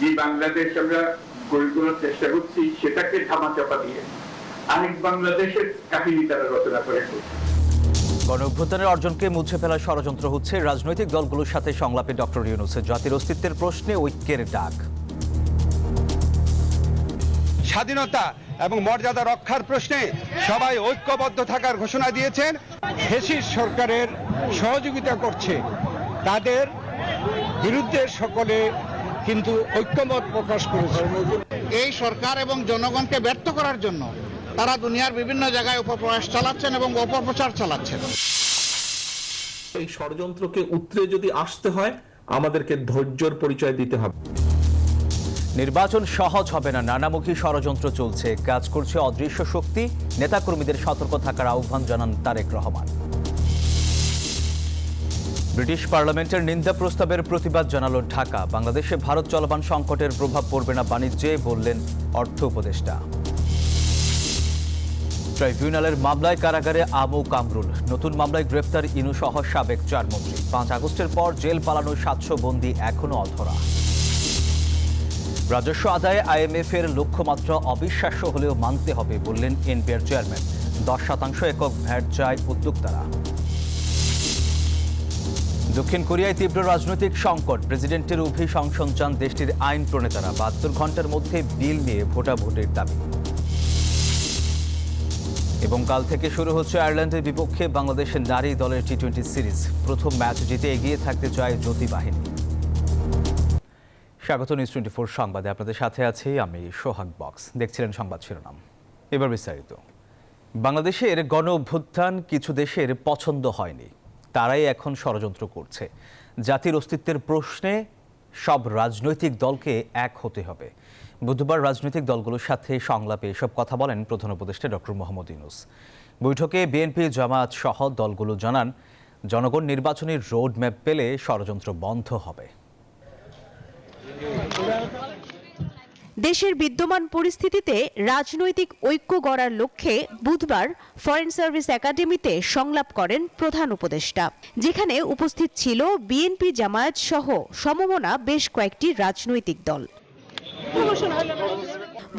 যে বাংলাদেশ আমরা গড়ে তোলার চেষ্টা করছি সেটাকে ধামাচাপা দিয়ে আরেক বাংলাদেশের কাহিনী তারা রচনা করেছে গণ অভ্যুত্থানের অর্জনকে মুছে ফেলার ষড়যন্ত্র হচ্ছে রাজনৈতিক দলগুলোর সাথে সংলাপে ডক্টর ইউনুসের জাতির অস্তিত্বের প্রশ্নে ঐক্যের ডাক। স্বাধীনতা এবং মর্যাদা রক্ষার প্রশ্নে সবাই ঐক্যবদ্ধ থাকার ঘোষণা দিয়েছেন। ফেসিস সরকারের সহযোগিতা করছে। তাদের বিরুদ্ধে সকলে কিন্তু ঐক্যমত প্রকাশ করেছে। এই সরকার এবং জনগণকে ব্যর্থ করার জন্য তারা দুনিয়ার বিভিন্ন জায়গায় অপপ্রয়াস চালাচ্ছেন এবং অপপ্রচার চালাচ্ছেন। এই ষড়যন্ত্রকে উতরে যদি আসতে হয় আমাদেরকে ধৈর্যর পরিচয় দিতে হবে। নির্বাচন সহজ হবে না নানামুখী ষড়যন্ত্র চলছে। কাজ করছে অদৃশ্য শক্তি। নেতাকর্মীদের সতর্ক থাকার আহ্বান জানান তারেক রহমান। ব্রিটিশ পার্লামেন্টের নিন্দা প্রস্তাবের প্রতিবাদ জানালো ঢাকা। বাংলাদেশে ভারত চলমান সংকটের প্রভাব পড়বে না বাণিজ্যে, বললেন অর্থ উপদেষ্টা। ট্রাইব্যুনালের মামলায় কারাগারে আমু কামরুল। নতুন মামলায় গ্রেপ্তার ইনু সহ সাবেক চার মন্ত্রী পাঁচ আগস্টের পর জেল পালানোর সাতশো বন্দী এখনও অধরা। রাজস্ব আদায়ে আইএমএফ এর লক্ষ্যমাত্রা অবিশ্বাস্য হলেও মানতে হবে, বললেন এনপিআর চেয়ারম্যান। দশ শতাংশ একক ভ্যাট চায় উদ্যোক্তারা। দক্ষিণ কোরিয়ায় তীব্র রাজনৈতিক সংকট। প্রেসিডেন্টের অভিশংসন চান দেশটির আইন প্রণেতারা বাহাত্তর ঘণ্টার মধ্যে বিল নিয়ে ভোটাভোটের দাবি। এবং কাল থেকে শুরু হচ্ছে আয়ারল্যান্ডের বিপক্ষে বাংলাদেশের নারী দলের টি টোয়েন্টি সিরিজ। প্রথম ম্যাচ জিতে এগিয়ে থাকতে চায় জ্যোতি বাহিনী স্বাগত নিউজ টোয়েন্টি ফোর সংবাদে। আপনাদের সাথে আছি আমি সোহাগ বক্স। দেখছিলেন সংবাদ শিরোনাম। এবার বিস্তারিত। বাংলাদেশের গণ অভ্যুত্থান কিছু দেশের পছন্দ হয়নি। তারাই এখন ষড়যন্ত্র করছে। জাতির অস্তিত্বের প্রশ্নে সব রাজনৈতিক দলকে এক হতে হবে। বুধবার রাজনৈতিক দলগুলোর সাথে সংলাপে এসব কথা বলেন প্রধান উপদেষ্টা ডক্টর মোহাম্মদ ইউনুস। বৈঠকে বিএনপি জামায়াত সহ দলগুলো জানান, জনগণ নির্বাচনী রোড ম্যাপ পেলে ষড়যন্ত্র বন্ধ হবে। দেশের বিদ্যমান পরিস্থিতিতে রাজনৈতিক ঐক্য গড়ার লক্ষ্যে বুধবার ফরেন সার্ভিস একাডেমিতে সংলাপ করেন প্রধান উপদেষ্টা, যেখানে উপস্থিত ছিল বিএনপি জামায়াত সহ সমমনা বেশ কয়েকটি রাজনৈতিক দল।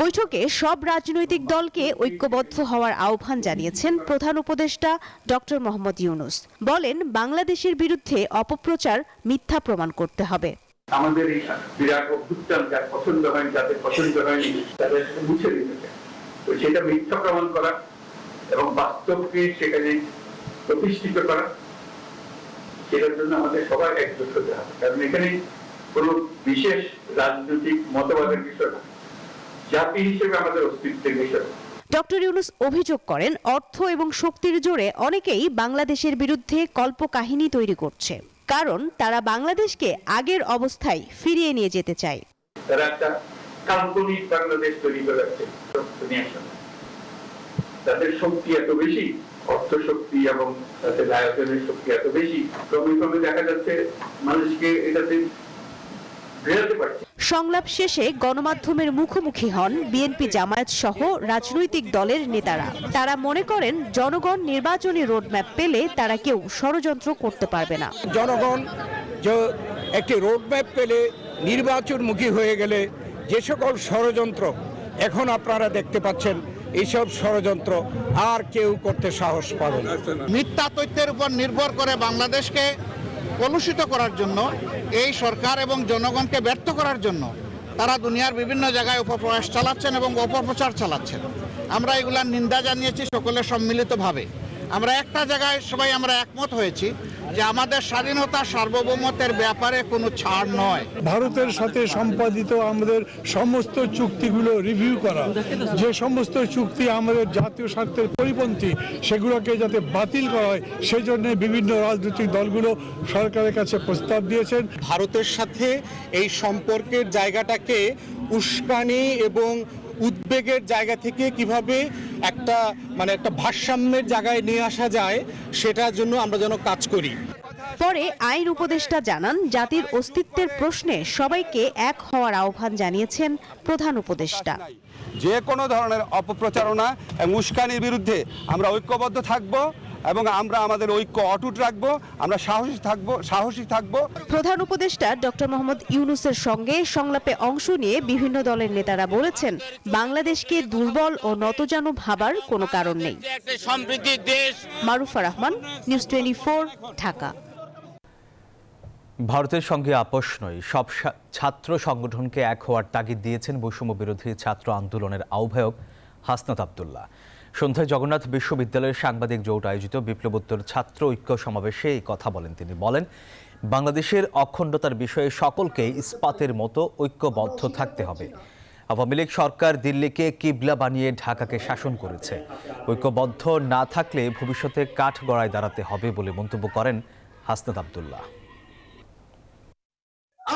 বৈঠকে সব রাজনৈতিক দলকে ঐক্যবদ্ধ হওয়ার আহ্বান জানিয়েছেন প্রধান উপদেষ্টা ডক্টর মোহাম্মদ ইউনুস। বলেন, বাংলাদেশের বিরুদ্ধে অপপ্রচার মিথ্যা প্রমাণ করতে হবে। আমাদের এই বিরাট অভ্যুত্থান যার পছন্দ হয়নি, যাদের পছন্দ হয়নি, তাদের মুছে দিতে চায়। সেটা মিথ্যা প্রমাণ করা এবং বাস্তবকে সেখানে প্রতিষ্ঠিত করা, সেটার জন্য আমাদের সবাই একজোট হতে হবে। কারণ এখানে কোনো বিশেষ রাজনৈতিক মতবাদের বিষয় না। জাতি হিসেবে আমাদের অস্তিত্বের বিষয়। ডক্টর ইউনুস অভিযোগ করেন, অর্থ এবং শক্তির জোরে অনেকেই বাংলাদেশের বিরুদ্ধে কল্পকাহিনী তৈরি করছে। কারণ তারা বাংলাদেশকে আগের অবস্থায় ফিরিয়ে নিয়ে যেতে চায়। তারা একটা কাল্পনিক বাংলাদেশ তৈরি। তাদের শক্তি এত বেশি অর্থ শক্তি এবং তাদের আয়োজনের শক্তি এত বেশি। ক্রমে ক্রমে দেখা যাচ্ছে মানুষকে এটাতে সংলাপ শেষে গণমাধ্যমের মুখোমুখি হন বিএনপি জামায়াত সহ রাজনৈতিক দলের নেতারা। তারা মনে করেন জনগণ নির্বাচনী রোডম্যাপ পেলে তারা কেউ ষড়যন্ত্র করতে পারবে না। জনগণ যে একটি রোডম্যাপ পেলে নির্বাচনমুখী হয়ে গেলে যে সকল ষড়যন্ত্র এখন আপনারা দেখতে পাচ্ছেন এইসব ষড়যন্ত্র আর কেউ করতে সাহস পাবে না। মিথ্যা তথ্যের উপর নির্ভর করে বাংলাদেশকে কলুষিত করার জন্য, এই সরকার এবং জনগণকে ব্যর্থ করার জন্য তারা দুনিয়ার বিভিন্ন জায়গায় অপপ্রয়াস চালাচ্ছেন এবং অপপ্রচার চালাচ্ছেন। আমরা এগুলার নিন্দা জানিয়েছি সকলে সম্মিলিতভাবে। আমরা একটা জায়গায় সবাই আমরা একমত হয়েছি যে আমাদের স্বাধীনতা সার্বভৌমত্বের ব্যাপারে কোনো ছাড় নয়। ভারতের সাথে সম্পাদিত আমাদের সমস্ত চুক্তিগুলো রিভিউ করা যে সমস্ত চুক্তি আমাদের জাতীয় স্বার্থের পরিপন্থী সেগুলোকে যাতে বাতিল করা হয় সেই জন্য বিভিন্ন রাজনৈতিক দলগুলো সরকারের কাছে প্রস্তাব দিয়েছেন। ভারতের সাথে এই সম্পর্কের জায়গাটাকে উস্কানি এবং উদ্বেগের জায়গা থেকে কীভাবে একটা মানে একটা ভারসাম্যের জায়গায় নিয়ে আসা যায় সেটার জন্য আমরা যেন কাজ করি। পরে আইন উপদেষ্টা জানান জাতির অস্তিত্বের প্রশ্নে সবাইকে এক হওয়ার আহ্বান জানিয়েছেন প্রধান উপদেষ্টা। যে কোনো ধরনের অপপ্রচারণা এবং উস্কানির বিরুদ্ধে আমরা ঐক্যবদ্ধ থাকব। এবং আমরা আমাদের ঐক্য অটুট রাখব আমরা সাহসী থাকব সাহসী থাকব। প্রধান উপদেষ্টা ডক্টর মোহাম্মদ ইউনুসের সঙ্গে সংলাপে অংশ নিয়ে বিভিন্ন দলের নেতারা বলেছেন বাংলাদেশকে দুর্বল ও নতজানু ভাবার কোনো কারণ নেই। Marufa Rahman news twenty Dhaka. ভারতের সঙ্গে আপোষ নয় সব ছাত্র সংগঠনকে এক হওয়ার তাগিদ দিয়েছেন বৈষম্য বিরোধী ছাত্র আন্দোলনের আহ্বায়ক হাসনাত আবদুল্লাহ। সন্ধ্যায় জগন্নাথ বিশ্ববিদ্যালয়ের সাংবাদিক জোট আয়োজিত বিপ্লবোত্তর ছাত্র ঐক্য সমাবেশে এই কথা বলেন তিনি। বলেন, বাংলাদেশের অখণ্ডতার বিষয়ে সকলকে ইস্পাতের মতো ঐক্যবদ্ধ থাকতে হবে। আওয়ামী লীগ সরকার দিল্লিকে কিবলা বানিয়ে ঢাকাকে শাসন করেছে। ঐক্যবদ্ধ না থাকলে ভবিষ্যতে কাঠ গড়ায় দাঁড়াতে হবে বলে মন্তব্য করেন হাসনাত আবদুল্লাহ।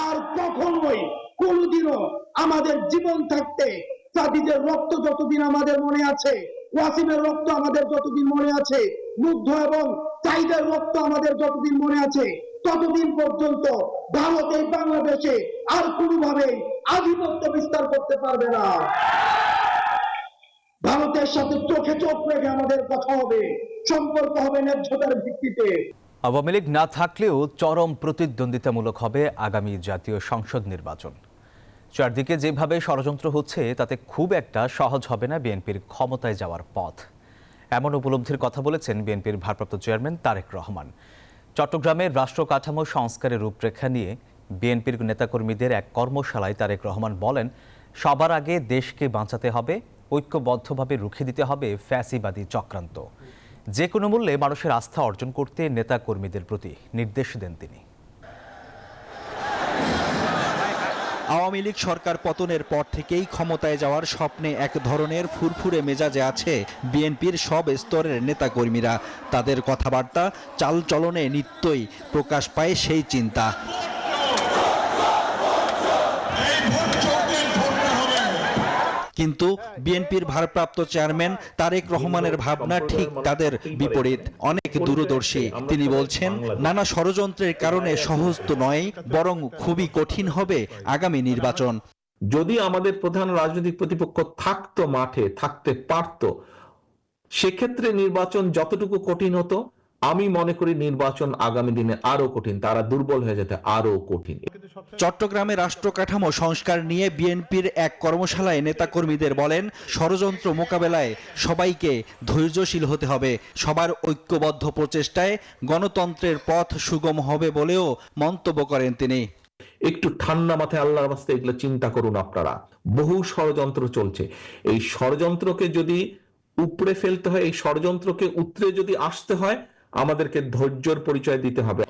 আর কখনোই কোনোদিনও আমাদের জীবন থাকতে জাতিদের রক্ত যতদিন আমাদের মনে আছে ওয়াসিমের রক্ত আমাদের যতদিন মনে আছে, মুগ্ধ এবং চাইদের রক্ত আমাদের যতদিন মনে আছে, ততদিন পর্যন্ত ভারত এই বাংলাদেশে আর কোনোভাবেই আধিপত্য বিস্তার করতে পারবে না। ভারতের সাথে চোখে চোখ রেখে আমাদের কথা হবে, সম্পর্ক হবে ন্যায্যতার ভিত্তিতে। আওয়ামী লীগ না থাকলেও চরম প্রতিদ্বন্দ্বিতামূলক হবে আগামী জাতীয় সংসদ নির্বাচন। চারদিকে যেভাবে ষড়যন্ত্র হচ্ছে, তাতে খুব একটা সহজ হবে না বিএনপির ক্ষমতায় যাওয়ার পথ। এমন উপলব্ধির কথা বলেছেন বিএনপির ভারপ্রাপ্ত চেয়ারম্যান তারেক রহমান। চট্টগ্রামের রাষ্ট্র কাঠামো সংস্কারের রূপরেখা নিয়ে বিএনপির নেতাকর্মীদের এক কর্মশালায় তারেক রহমান বলেন, সবার আগে দেশকে বাঁচাতে হবে, ঐক্যবদ্ধভাবে রুখে দিতে হবে ফ্যাসিবাদী চক্রান্ত। যে কোনো মূল্যে মানুষের আস্থা অর্জন করতে নেতাকর্মীদের প্রতি নির্দেশ দেন তিনি। আওয়ামী লীগ সরকার পতনের পর থেকেই ক্ষমতায় যাওয়ার স্বপ্নে এক ধরনের ফুরফুরে মেজাজে আছে বিএনপির সব স্তরের নেতাকর্মীরা। তাদের কথাবার্তা, চালচলনে নিত্যই প্রকাশ পায় সেই চিন্তা। কিন্তু বিএনপির ভারপ্রাপ্ত চেয়ারম্যান তারেক রহমানের ভাবনা ঠিক তাদের বিপরীত। অনেক দূরদর্শী। তিনি বলছেন, নানা ষড়যন্ত্রের কারণে সহজ তো নয়, বরং খুবই কঠিন হবে আগামী নির্বাচন। যদি আমাদের প্রধান রাজনৈতিক প্রতিপক্ষ থাকতো মাঠে, থাকতে পারতো, সেক্ষেত্রে নির্বাচন যতটুকু কঠিন হতো, আমি মনে করি নির্বাচন আগামী দিনে আরও কঠিন, তারা দুর্বল হয়ে যেতে আরও কঠিন। চট্টগ্রামে রাষ্ট্র কাঠামো সংস্কার নিয়ে বিএনপির এক কর্মশালায় নেতাকর্মীদের বলেন ষড়যন্ত্র মোকাবেলায় সবাইকে ধৈর্যশীল হতে হবে। সবার ঐক্যবদ্ধ প্রচেষ্টায় গণতন্ত্রের পথ সুগম হবে বলেও মন্তব্য করেন তিনি। একটু ঠান্ডা মাথায় আল্লাহর বাস্তে এগুলো চিন্তা করুন আপনারা। বহু ষড়যন্ত্র চলছে। এই ষড়যন্ত্রকে যদি উপড়ে ফেলতে হয় এই ষড়যন্ত্রকে উতরে যদি আসতে হয় আমাদেরকে ধৈর্যর পরিচয় দিতে হবে।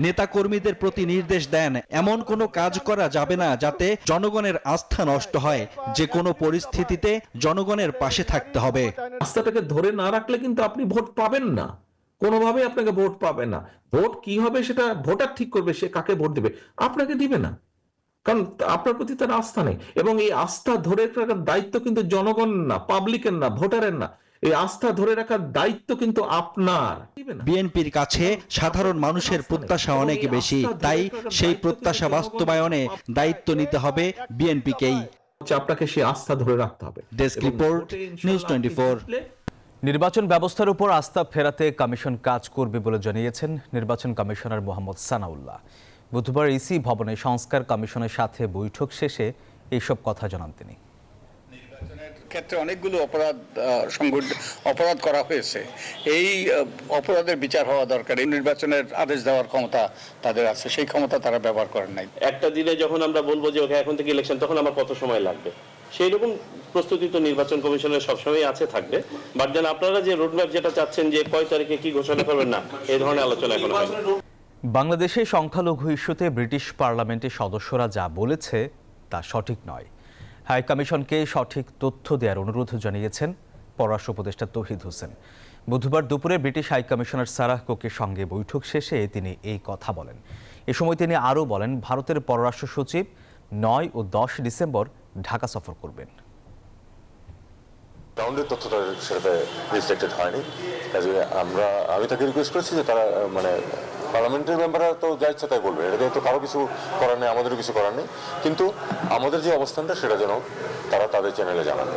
নেতাকর্মীদের প্রতি নির্দেশ দেন, এমন কোনো কাজ করা যাবে না যাতে জনগণের আস্থা নষ্ট হয়। যে কোনো পরিস্থিতিতে জনগণের পাশে থাকতে হবে। রাস্তাটাকে ধরে না রাখলে কিন্তু আপনি ভোট পাবেন না। কোনোভাবে আপনাকে ভোট পাবে না। ভোট কি হবে সেটা ভোটার ঠিক করবে, সে কাকে ভোট দেবে? আপনাকে দিবে না। কারণ আপনার প্রতি তার আস্থা নেই। এবং এই আস্থা ধরে রাখার দায়িত্ব কিন্তু জনগণ না পাবলিকের না, ভোটারের না। এই আস্থা ধরে রাখার দায়িত্ব কিন্তু আপনার। বিএনপির কাছে সাধারণ মানুষের প্রত্যাশা অনেক বেশি তাই সেই প্রত্যাশা বাস্তবায়নে দায়িত্ব নিতে হবে বিএনপিকেই। আপনাকে সেই আস্থা ধরে রাখতে হবে। ডেস্ক রিপোর্ট নিউজ টোয়েন্টি নির্বাচন ব্যবস্থার উপর আস্থা ফেরাতে কমিশন কাজ করবে বলে জানিয়েছেন নির্বাচন কমিশনার মোহাম্মদ সানাউল্লাহ। বুধবার ইসি ভবনে সংস্কার কমিশনের সাথে বৈঠক শেষে এইসব কথা জানান তিনি। ক্ষেত্রে অনেকগুলো অপরাধ আহ, সংঘটিত অপরাধ করা হয়েছে। এই অপরাধের বিচার হওয়া দরকার। এই নির্বাচনের আদেশ দেওয়ার ক্ষমতা তাদের আছে। সেই ক্ষমতা তারা ব্যবহার করেন নাই। একটা দিনে যখন আমরা বলব যে ওকে এখন থেকে ইলেকশন তখন আমার কত সময় লাগবে? সেই রকম প্রস্তুতি তো নির্বাচন কমিশনের সবসময় আছে থাকবে। বাট যেন আপনারা যে রোডম্যাপ যেটা চাচ্ছেন যে কয় তারিখে কি ঘোষণা করবেন না এই ধরনের আলোচনা এখন বাংলাদেশে সংখ্যালঘু ইস্যুতে ব্রিটিশ পার্লামেন্টের সদস্যরা যা বলেছে তা সঠিক নয়। হাই কমিশনকে সঠিক তথ্য দেওয়ার অনুরোধ জানিয়েছেন পররাষ্ট্র উপদেষ্টা তৌহিদ হোসেন। বুধবার দুপুরে ব্রিটিশ হাই কমিশনার সারাহ কোকের সঙ্গে বৈঠক শেষে তিনি এই কথা বলেন। এ সময় তিনি আরও বলেন, ভারতের পররাষ্ট্র সচিব নয় ও দশ ডিসেম্বর ঢাকা সফর করবেন। গ্রাউন্ডের তথ্যটা হয়নি। আমরা, আমি তাকে রিকোয়েস্ট করেছি যে তারা মানে পার্লামেন্টের মেম্বাররা তো যা ইচ্ছা তাই বলবে। এটাতে তো কারও কিছু করার নেই, আমাদেরও কিছু করার নেই। কিন্তু আমাদের যে অবস্থানটা, সেটা যেন তারা তাদের চ্যানেলে জানান।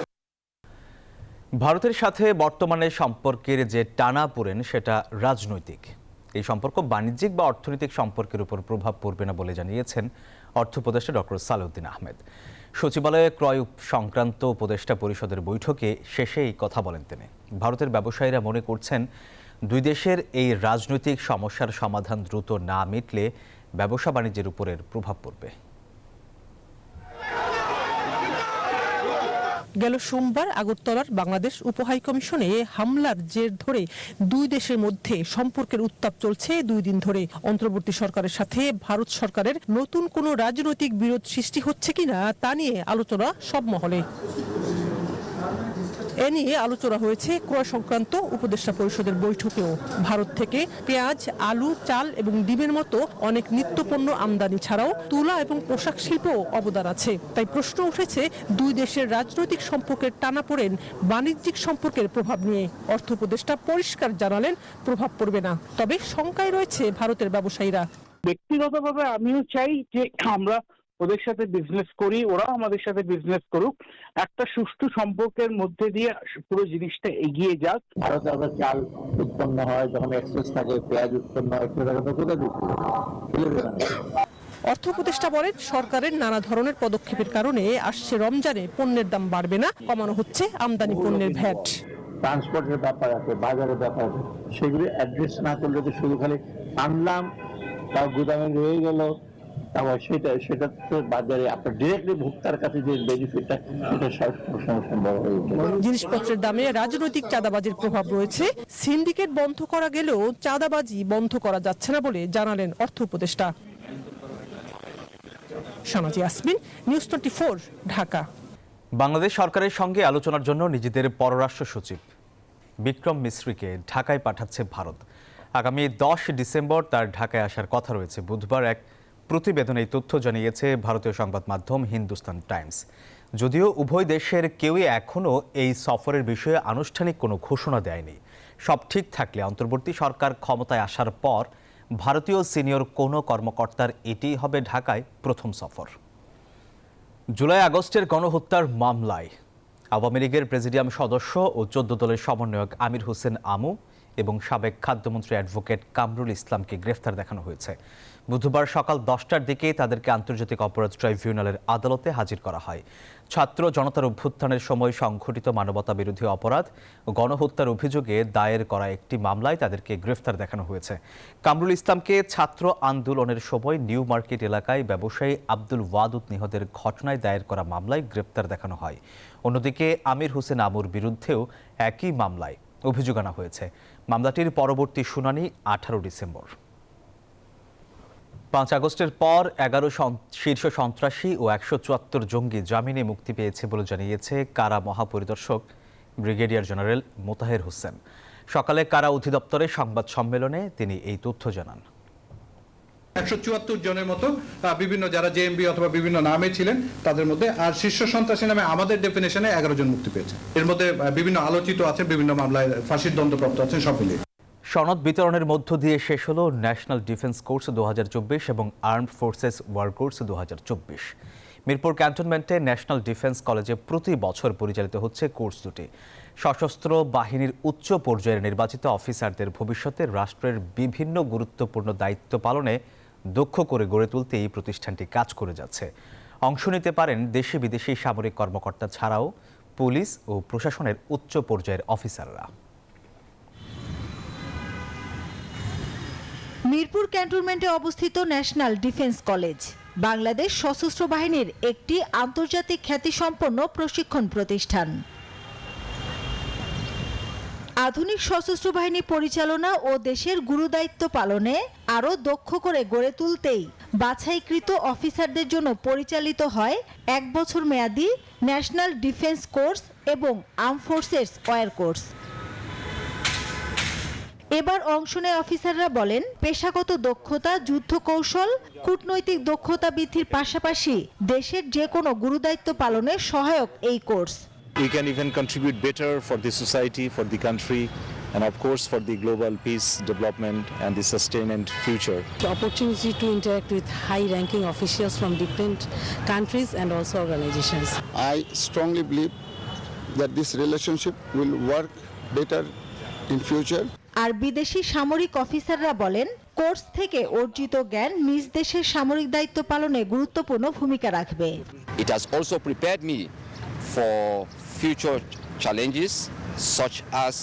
ভারতের সাথে বর্তমানে সম্পর্কের যে টানা পড়েন, সেটা রাজনৈতিক। এই সম্পর্ক বাণিজ্যিক বা অর্থনৈতিক সম্পর্কের উপর প্রভাব পড়বে না বলে জানিয়েছেন অর্থ উপদেষ্টা ডক্টর সালেউদ্দিন আহমেদ। সচিবালয়ে ক্রয় সংক্রান্ত উপদেষ্টা পরিষদের বৈঠকে শেষে এই কথা বলেন তিনি। ভারতের ব্যবসায়ীরা মনে করছেন দুই দেশের এই রাজনৈতিক সমস্যার সমাধান দ্রুত না মিটলে ব্যবসা বাণিজ্যের উপরের প্রভাব পড়বে। গেল সোমবার আগরতলার বাংলাদেশ উপহাই কমিশনে হামলার জের ধরে দুই দেশের মধ্যে সম্পর্কের উত্তাপ চলছে। দুই দিন ধরে অন্তর্বর্তী সরকারের সাথে ভারত সরকারের নতুন কোনো রাজনৈতিক বিরোধ সৃষ্টি হচ্ছে কিনা তা নিয়ে আলোচনা সব মহলে। এ নিয়ে আলোচনা হয়েছে ক্রয় সংক্রান্ত উপদেষ্টা পরিষদের বৈঠকেও। ভারত থেকে পেঁয়াজ, আলু, চাল এবং ডিমের মতো অনেক নিত্যপণ্য আমদানি ছাড়াও তুলা এবং পোশাক শিল্পও অবদান আছে। তাই প্রশ্ন উঠেছে, দুই দেশের রাজনৈতিক সম্পর্কের টানাপোড়েন বাণিজ্যিক সম্পর্কের প্রভাব নিয়ে। অর্থ উপদেষ্টা পরিষ্কার জানালেন, প্রভাব পড়বে না। তবে শঙ্কায় রয়েছে ভারতের ব্যবসায়ীরা। ব্যক্তিগতভাবে আমিও চাই যে আমরা ওদের সাথে বিজনেস করি ওরাও আমাদের সাথে বিজনেস করুক। একটা সুষ্ঠু সম্পর্কের মধ্যে দিয়ে পুরো জিনিসটা এগিয়ে যাক। ভারতে আবার চাল উৎপন্ন হয় যখন এক্সপ্রেস থাকে পেঁয়াজ উৎপন্ন হয় সেটা তো কোথায় দিচ্ছে অর্থ উপদেষ্টা বলেন সরকারের নানা ধরনের পদক্ষেপের কারণে আসছে রমজানে পণ্যের দাম বাড়বে না কমানো হচ্ছে আমদানি পণ্যের ভ্যাট। ট্রান্সপোর্টের ব্যাপার আছে বাজারের ব্যাপার আছে সেগুলি অ্যাড্রেস না করলে তো শুধু খালি আনলাম তাও গুদামে রয়ে গেল তারপর সেটা সেটা তো বাজারে আপনার ডিরেক্টলি ভোক্তার কাছে যে বেনিফিটটা সেটা সব সময় সম্ভব হয়ে ওঠে জিনিসপত্রের দামে রাজনৈতিক চাঁদাবাজির প্রভাব রয়েছে। সিন্ডিকেট বন্ধ করা গেলেও চাঁদাবাজি বন্ধ করা যাচ্ছে না বলে জানালেন অর্থ উপদেষ্টা। সামাজি আসমিন নিউজ টোয়েন্টি ঢাকা। বাংলাদেশ সরকারের সঙ্গে আলোচনার জন্য নিজেদের পররাষ্ট্র সচিব বিক্রম মিশ্রিকে ঢাকায় পাঠাচ্ছে ভারত। আগামী দশ ডিসেম্বর তার ঢাকায় আসার কথা রয়েছে। বুধবার এক প্রতিবেদনে এই তথ্য জানিয়েছে ভারতীয় সংবাদ মাধ্যম হিন্দুস্তান টাইমস। যদিও উভয় দেশের কেউই এখনও এই সফরের বিষয়ে আনুষ্ঠানিক কোনো ঘোষণা দেয়নি। সব ঠিক থাকলে অন্তর্বর্তী সরকার ক্ষমতায় আসার পর ভারতীয় সিনিয়র কোনো কর্মকর্তার এটিই হবে ঢাকায় প্রথম সফর। জুলাই আগস্টের গণহত্যার মামলায় আওয়ামী লীগের প্রেসিডিয়াম সদস্য ও চোদ্দ দলের সমন্বয়ক আমির হোসেন আমু এবং সাবেক খাদ্যমন্ত্রী অ্যাডভোকেট কামরুল ইসলামকে গ্রেফতার দেখানো হয়েছে। বুধবার সকাল দশটার দিকে তাদেরকে আন্তর্জাতিক অপরাধ ট্রাইব্যুনালের আদালতে হাজির করা হয়। ছাত্র জনতার অভ্যুত্থানের সময় সংঘটিত মানবতা বিরোধী অপরাধ গণহত্যার অভিযোগে দায়ের করা একটি মামলায় তাদেরকে গ্রেফতার দেখানো হয়েছে। কামরুল ইসলামকে ছাত্র আন্দোলনের সময় নিউ মার্কেট এলাকায় ব্যবসায়ী আব্দুল ওয়াদুদ নিহতের ঘটনায় দায়ের করা মামলায় গ্রেফতার দেখানো হয়। অন্যদিকে আমির হোসেন আমুর বিরুদ্ধেও একই মামলায় অভিযোগ আনা হয়েছে। মামলাটির পরবর্তী শুনানি আঠারো ডিসেম্বর। পাঁচ আগস্টের পর এগারো শীর্ষ সন্ত্রাসী ও একশো চুয়াত্তর জঙ্গি জামিনে মুক্তি পেয়েছে বলে জানিয়েছে কারা মহাপরিদর্শক ব্রিগেডিয়ার জেনারেল মোতাহের হোসেন। সকালে কারা অধিদপ্তরে সংবাদ সম্মেলনে তিনি এই তথ্য জানান। একশো চুয়াত্তর জনের মতো বিভিন্ন যারা জেএমবি অথবা বিভিন্ন নামে ছিলেন, তাদের মধ্যে আর শীর্ষ সন্ত্রাসী নামে আমাদের ডেফিনেশনে এগারো জন মুক্তি পেয়েছে। এর মধ্যে বিভিন্ন আলোচিত আছে, বিভিন্ন মামলায়, ফাঁসির দণ্ডপ্রাপ্ত আছেন সব মিলিয়ে। সনদ বিতরণের মধ্য দিয়ে শেষ হলো ন্যাশনাল ডিফেন্স কোর্স দু হাজার চব্বিশ এবং আর্মড ফোর্সেস ওয়ার কোর্স দু হাজার চব্বিশ। মিরপুর ক্যান্টনমেন্টে ন্যাশনাল ডিফেন্স কলেজে প্রতি বছর পরিচালিত হচ্ছে কোর্স দুটি। সশস্ত্র বাহিনীর উচ্চ পর্যায়ের নির্বাচিত অফিসারদের ভবিষ্যতে রাষ্ট্রের বিভিন্ন গুরুত্বপূর্ণ দায়িত্ব পালনে দক্ষ করে গড়ে তুলতে এই প্রতিষ্ঠানটি কাজ করে যাচ্ছে। অংশ নিতে পারেন দেশি বিদেশি সামরিক কর্মকর্তা ছাড়াও পুলিশ ও প্রশাসনের উচ্চ পর্যায়ের অফিসাররা। মিরপুর ক্যান্টনমেন্টে অবস্থিত ন্যাশনাল ডিফেন্স কলেজ। বাংলাদেশ সশস্ত্র বাহিনীর একটি আন্তর্জাতিক খ্যাতিসম্পন্ন প্রশিক্ষণ প্রতিষ্ঠান। আধুনিক সশস্ত্র বাহিনী পরিচালনা ও দেশের গুরুদায়িত্ব পালনে আরও দক্ষ করে গড়ে তুলতেই বাছাইকৃত অফিসারদের জন্য পরিচালিত হয় এক বছর মেয়াদী ন্যাশনাল ডিফেন্স কোর্স এবং আর্ম ফোর্সেস ওয়ার কোর্স। এবার অংশ নেয় অফিসাররা বলেন পেশাগত দক্ষতা যুদ্ধ কৌশল কূটনৈতিক দক্ষতা বৃদ্ধির পাশাপাশি দেশের যে কোনো গুরুদায়িত্ব পালনে সহায়ক এই course. We can even contribute better for the society for the country and of course for the global peace development and the sustain and future opportunity to interact with high ranking officials from different countries and also organisations I strongly believe that this relationship will work better in future আর বিদেশি সামরিক অফিসাররা বলেন course থেকে অর্জিত জ্ঞান নিজ দেশের সামরিক দায়িত্ব পালনে গুরুত্বপূর্ণ ভূমিকা রাখবে It has also prepared me for future challenges such as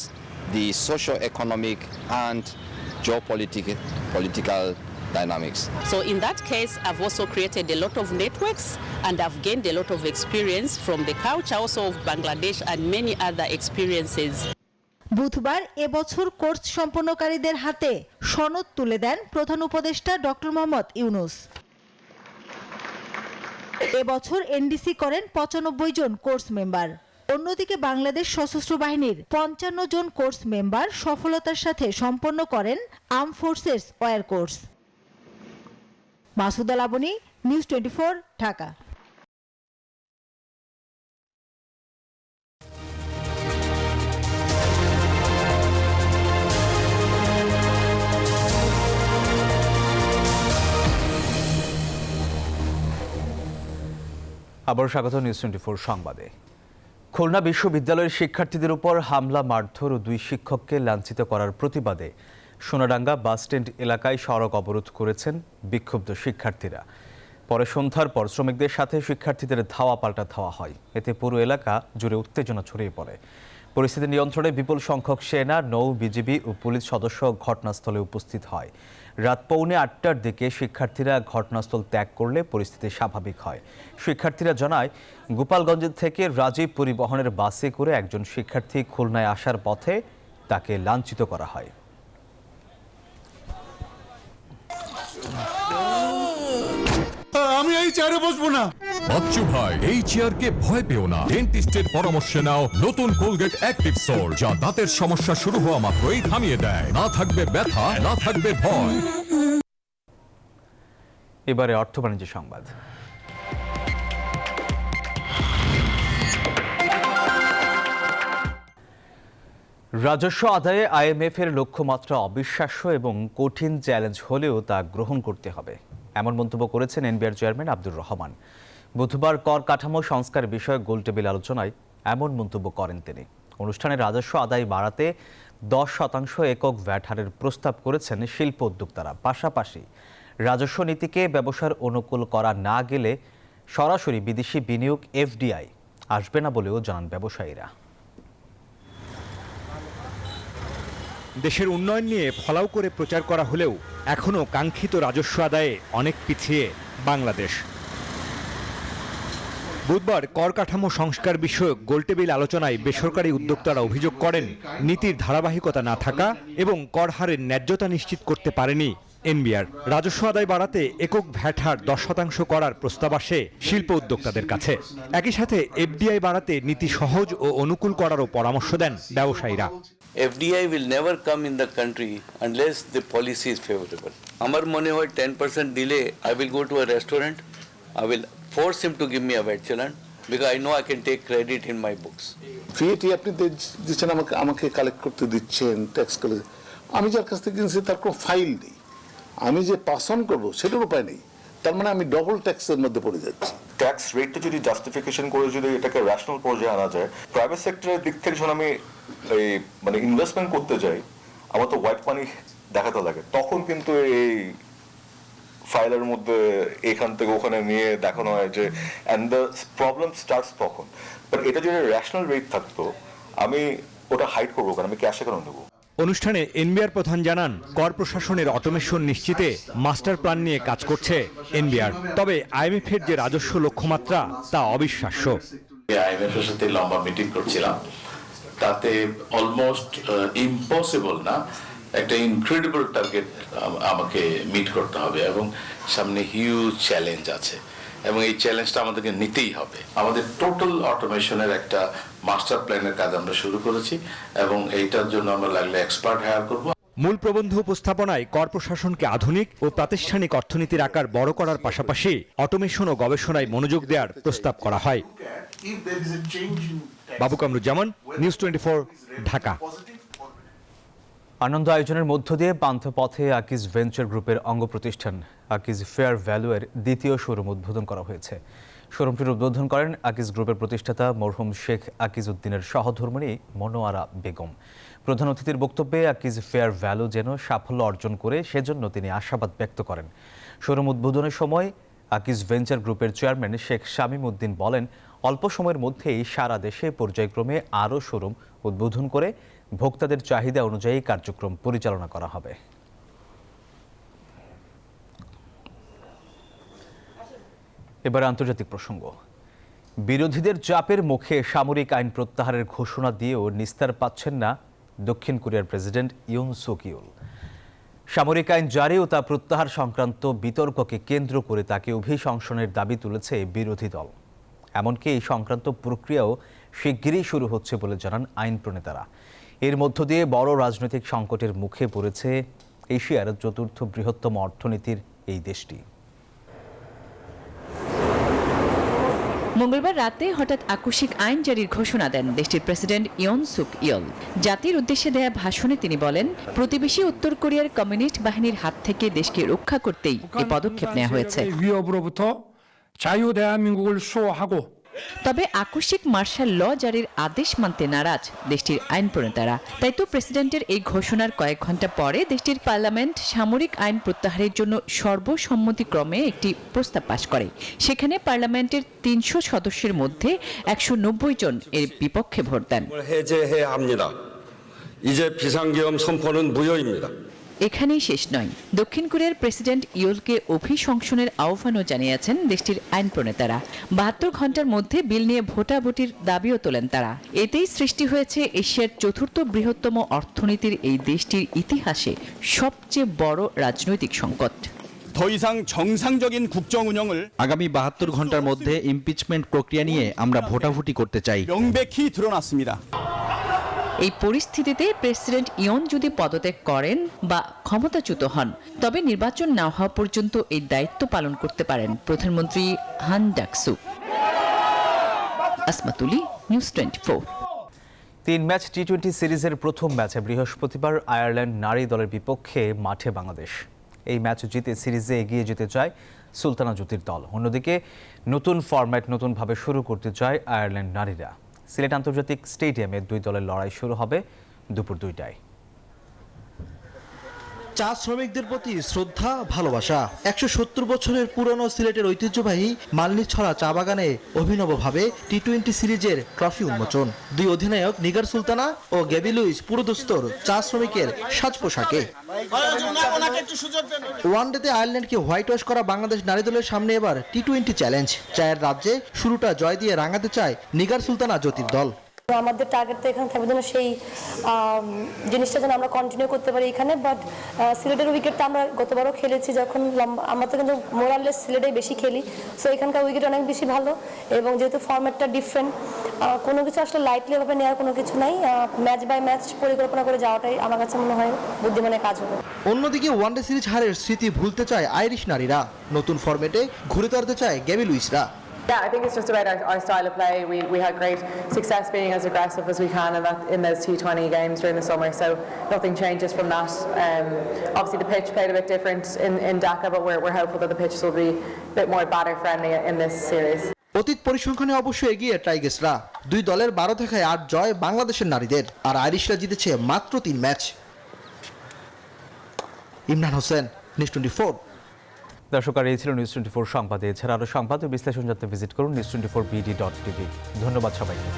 the socio-economic and geopolitical political dynamics. So in that case, I've also created a lot of networks and I've gained a lot of experience from the culture also of Bangladesh and many other experiences. বুধবার এবছর course সম্পন্নকারীদের হাতে সনদ তুলে দেন প্রধান উপদেষ্টা doctor Mohammad Yunus. এবছর NDC করেন পঁচানব্বই জন কোর্স মেম্বার। অন্যদিকে বাংলাদেশ সশস্ত্র বাহিনীর পঞ্চান্ন জন কোর্স মেম্বার সফলতার সাথে সম্পন্ন করেন arm forces war course. Masud Al news twenty Dhaka. আবার স্বাগত নিউজ টোয়েন্টি ফোর সংবাদে। খুলনা বিশ্ববিদ্যালয়ের শিক্ষার্থীদের উপর হামলা, মারধর ও দুই শিক্ষককে লাঞ্ছিত করার প্রতিবাদে সোনাডাঙ্গা বাসস্ট্যান্ড এলাকায় সড়ক অবরোধ করেছেন বিক্ষুব্ধ শিক্ষার্থীরা। পরে সন্ধ্যার পর শ্রমিকদের সাথে শিক্ষার্থীদের ধাওয়া পাল্টা ধাওয়া হয়। এতে পুরো এলাকা জুড়ে উত্তেজনা ছড়িয়ে পড়ে। পরিস্থিতি নিয়ন্ত্রণে বিপুল সংখ্যক সেনা, নৌ, বিজিবি ও পুলিশ সদস্য ঘটনাস্থলে উপস্থিত হয়। রাত পৌনে আটটার দিকে শিক্ষার্থীরা ঘটনাস্থল ত্যাগ করলে পরিস্থিতি স্বাভাবিক হয়। শিক্ষার্থীরা জানায়, গোপালগঞ্জ থেকে রাজীব পরিবহনের বাসে করে একজন শিক্ষার্থী খুলনায় আসার পথে তাকে লাঞ্ছিত করা হয়। এই চেয়ারে বসবো না। বাচ্চু ভাই এই চেয়ারকে ভয় পেও না। ডেন্টিস্টের পরামর্শে নাও নতুন কোলগেট অ্যাক্টিভ সোল যা দাঁতের সমস্যা শুরু হওয়া মাত্রই থামিয়ে দেয়। না থাকবে ব্যথা না থাকবে ভয়। এবারে অর্থ বাণিজ্য সংবাদ। রাজস্ব আদায়ে আইএমএফ এর লক্ষ্যমাত্রা অবিশ্বাস্য এবং কঠিন চ্যালেঞ্জ হলেও তা গ্রহণ করতে হবে। এমন মন্তব্য করেছেন এনবিআর চেয়ারম্যান আব্দুর রহমান। বুধবার কর কাঠামো সংস্কার বিষয়ক গোলটেবিল আলোচনায় এমন মন্তব্য করেন তিনি। অনুষ্ঠানে রাজস্ব আদায় বাড়াতে দশ শতাংশ একক ভ্যাট হারের প্রস্তাব করেছেন শিল্প উদ্যোক্তারা। পাশাপাশি রাজস্ব নীতিকে ব্যবসার অনুকূল করা না গেলে সরাসরি বিদেশি বিনিয়োগ এফডিআই আসবে না বলেও জানান ব্যবসায়ীরা। দেশের উন্নয়ন নিয়ে ফলাও করে প্রচার করা হলেও এখনও কাঙ্ক্ষিত রাজস্ব আদায়ে অনেক পিছিয়ে বাংলাদেশ। বুধবার কর কাঠামো সংস্কার বিষয়ক গোলটেবিল আলোচনায় বেসরকারি উদ্যোক্তারা অভিযোগ করেন, নীতির ধারাবাহিকতা না থাকা এবং কর হারের ন্যায্যতা নিশ্চিত করতে পারেনি এনবিআর। রাজস্ব আদায় বাড়াতে একক ভ্যাট হার দশ শতাংশ করার প্রস্তাব আসে শিল্প উদ্যোক্তাদের কাছে। একই সাথে এফডিআই বাড়াতে নীতি সহজ ও অনুকূল করারও পরামর্শ দেন ব্যবসায়ীরা। FDI will never come in the country unless the policy is favorable. আমার মনে হয় টেন পার্সেন্ট দিলে I will go to a restaurant I will force him to give me a VAT challan because I know I can take credit in my books ফিএটি আপনি দে- দিচ্ছেন আমাকে আমাকে collect করতে দিচ্ছেন ট্যাক্স করে আমি যার কাছ থেকে কিনছি তার কোনো ফাইল নেই আমি যে পাস অন করবো সেটার উপায় নেই তার মানে আমি ডবল ট্যাক্সের মধ্যে পড়ে যাচ্ছি। ট্যাক্স রেটটা যদি জাস্টিফিকেশন করে যদি এটাকে ন্যাশনাল পর্যায়ে আনা যায় প্রাইভেট সেক্টরের দিক থেকে যখন আমি এই মানে ইনভেস্টমেন্ট করতে যাই, আমার তো হোয়াইট মানি দেখাতে লাগে। তখন কিন্তু এই ফাইলের মধ্যে এখান থেকে ওখানে নিয়ে দেখানো হয় যে অ্যান্ড দ্য প্রবলেম স্টার্টস তখন। বাট এটা যদি ন্যাশনাল রেট থাকতো, আমি ওটা হাইড করব কারণ আমি ক্যাশে কেন নেব? অনুষ্ঠানে এনবিআর প্রধান জানান, কর প্রশাসনের অটোমেশন নিশ্চিতে মাস্টার প্ল্যান নিয়ে কাজ করছে এনবিআর। তবে আইএমএফ এর যে রাজস্ব লক্ষ্যমাত্রা, তা অবিশ্বাস্য। আইএমএফ এর সাথে লম্বা মিটিং করছিলাম। তাতে অলমোস্ট ইম্পসিবল না, একটা ইনক্রেডিবল টার্গেট আমাকে মিট করতে হবে এবং সামনে হিউজ চ্যালেঞ্জ আছে। এবং এই চ্যালেঞ্জটা আমাদেরকে নিতেই হবে। আমাদের টোটাল অটোমেশনের একটা মাস্টার প্ল্যানের কাজ আমরা শুরু করেছি এবং এইটার জন্য আমরা লাগলে এক্সপার্ট হায়ার করব। মূল প্রবন্ধ উপস্থাপনায় কর প্রশাসনকে আধুনিক ও প্রাতিষ্ঠানিক অর্থনীতির আকার বড় করার পাশাপাশি অটোমেশন ও গবেষণায় মনোযোগ দেওয়ার প্রস্তাব করা হয়। Babu Kamruzzaman news twenty Dhaka. আনন্দ আয়োজনের মধ্য দিয়ে পান্থপথে আকিজ ভেঞ্চার গ্রুপের অঙ্গ প্রতিষ্ঠান আকিজ ফেয়ার ভ্যালুয়ের দ্বিতীয় শোরুম উদ্বোধন করা হয়েছে। শোরুমটির উদ্বোধন করেন আকিজ গ্রুপের প্রতিষ্ঠাতা মরহুম শেখ আকিজ উদ্দিনের সহধর্মিণী মনোয়ারা বেগম। প্রধান অতিথির বক্তব্যে আকিজ ফেয়ার ভ্যালু যেন সাফল্য অর্জন করে সেজন্য তিনি আশাবাদ ব্যক্ত করেন। শোরুম উদ্বোধনের সময় আকিজ ভেঞ্চার গ্রুপের চেয়ারম্যান শেখ শামীম উদ্দিন বলেন, অল্প সময়ের মধ্যেই সারা দেশে পর্যায়ক্রমে আরও শোরুম উদ্বোধন করে ভোক্তাদের চাহিদা অনুযায়ী কার্যক্রম পরিচালনা করা হবে। এবার আন্তর্জাতিক প্রসঙ্গ। বিরোধীদের চাপের মুখে সামরিক আইন প্রত্যাহারের ঘোষণা দিয়েও নিস্তার পাচ্ছেন না দক্ষিণ কোরিয়ার প্রেসিডেন্ট ইউন সুকিউল সামরিক আইন জারি ও তা প্রত্যাহার সংক্রান্ত বিতর্ককে কেন্দ্র করে তাকে অভিশংসনের দাবি তুলেছে বিরোধী দল। এমনকি এই সংক্রান্ত প্রক্রিয়াও শিগগিরই শুরু হচ্ছে বলে জানান আইন প্রণেতারা। এর মধ্য দিয়ে বড় রাজনৈতিক সংকটের মুখে পড়েছে এশিয়ার চতুর্থ বৃহত্তম অর্থনীতির এই দেশটি। মঙ্গলবার রাতে হঠাৎ আকস্মিক আইন জারির ঘোষণা দেন দেশটির প্রেসিডেন্ট ইয়ন সুক ইয়ল জাতির উদ্দেশ্যে দেয়া ভাষণে তিনি বলেন প্রতিবেশী উত্তর কোরিয়ার কমিউনিস্ট বাহিনীর হাত থেকে দেশকে রক্ষা করতেই এই পদক্ষেপ নেওয়া হয়েছে 위협으로부터 자유 대한민국을 수호하고 তবে আকস্মিক মার্শাল ল জারির আদেশ মানতে নারাজ দেশটির আইন প্রণেতারা তাই তো প্রেসিডেন্টের এই ঘোষণার কয়েক ঘন্টা পরে দেশটির পার্লামেন্ট সামরিক আইন প্রত্যাহারের জন্য সর্বসম্মতিক্রমে একটি প্রস্তাব পাশ করে সেখানে পার্লামেন্টের তিনশো সদস্যের মধ্যে একশো নব্বই জন এর বিপক্ষে ভোট দেন 해제해야 합니다. 이제 비상계엄 선포는 무효입니다. এখানেই শেষ নয়। দক্ষিণ কোরিয়ার প্রেসিডেন্ট ইয়োলকে অভিশংসনের আহ্বানও জানিয়েছেন দেশটির আইন প্রণেতারা। বাহাত্তর ঘণ্টার মধ্যে বিল নিয়ে ভোটাভুটির দাবিও তোলেন তারা। এতেই সৃষ্টি হয়েছে এশিয়ার চতুর্থ বৃহত্তম অর্থনীতির এই দেশটির ইতিহাসে সবচেয়ে বড় রাজনৈতিক সংকট। আগামী বাহাত্তর ঘণ্টার মধ্যে ইমপিচমেন্ট প্রক্রিয়া নিয়ে আমরা ভোটাভুটি করতে চাই। এই পরিস্থিতিতে প্রেসিডেন্ট ইয়ন যদি পদত্যাগ করেন বা ক্ষমতাচ্যুত হন, তবে নির্বাচন না হওয়া পর্যন্ত এই দায়িত্ব পালন করতে পারেন প্রধানমন্ত্রী হান ডাকসু। আসমাতুলি, নিউজ টোয়েন্টি তিন ম্যাচ টি টোয়েন্টি সিরিজের প্রথম ম্যাচে বৃহস্পতিবার আয়ারল্যান্ড নারী দলের বিপক্ষে মাঠে বাংলাদেশ। এই ম্যাচ জিতে সিরিজে এগিয়ে যেতে চায় সুলতানা জ্যোতির দল। অন্যদিকে নতুন ফরম্যাট নতুনভাবে শুরু করতে চায় আয়ারল্যান্ড নারীরা। সিলেট আন্তর্জাতিক স্টেডিয়ামে দুই দলের লড়াই শুরু হবে দুপুর দুইটায়। চা শ্রমিকদের প্রতি শ্রদ্ধা, ভালোবাসা। একশো সত্তর বছরের পুরনো সিলেটের ঐতিহ্যবাহী মালনিছড়া চা বাগানে অভিনবভাবে টি টোয়েন্টি সিরিজের ট্রফি উন্মোচন। দুই অধিনায়ক নিগার সুলতানা ও গ্যাবি লুইস পুরোদস্তর চা শ্রমিকের সাজ পোশাকে ওয়ান ওয়ানডেতে আয়ারল্যান্ডকে হোয়াইট ওয়াশ করা বাংলাদেশ নারী দলের সামনে এবার টি টোয়েন্টি চ্যালেঞ্জ। চায়ের রাজ্যে শুরুটা জয় দিয়ে রাঙাতে চায় নিগার সুলতানা জ্যোতির দল আমাদের টার্গেট তো এখানে থাকবে যেন সেই জিনিসটা যেন আমরা কন্টিনিউ করতে পারি এখানে বাট সিলেটের উইকেটটা আমরা গতবারও খেলেছি যখন আমরা তো কিন্তু মোরাললেস সিলেটেই বেশি খেলি সো এখানকার উইকেট অনেক বেশি ভালো, এবং যেহেতু ফর্ম্যাটটা ডিফারেন্ট কোনো কিছু আসলে লাইটলি ভাবে নেওয়ার কোনো কিছু নাই ম্যাচ বাই ম্যাচ পরিকল্পনা করে যাওয়াটাই আমার কাছে মনে হয় বুদ্ধিমানের কাজ হবে। অন্যদিকে ওয়ানডে সিরিজ হারের স্মৃতি ভুলতে চায় আইরিশ নারীরা, নতুন ফরম্যাটে ঘুরে দাঁড়াতে চায় গ্যাবি লুইসরা Yeah, I think it's just about our, our style of play. We, we had great success being as aggressive as we can in, that, in those T20 games during the summer, so nothing changes from that. Um, obviously, the pitch played a bit different in, in Dhaka, but we're, we're hopeful that the pitches will be a bit more batter friendly in this series. অতীত পরিসংখ্যানে অবশ্য এগিয়ে টাইগার্সরা দুই দলের বারো থেকে আট জয় বাংলাদেশের নারীদের আর আইরিশরা জিতেছে মাত্র তিন match Imran Hossain news twenty দর্শক আর এই ছিল নিউজ টোয়েন্টি ফোর সংবাদে। এছাড়া আরও সংবাদ ও বিশ্লেষণ জানতে ভিজিট করুন news twenty four BD dot TV ধন্যবাদ সবাইকে।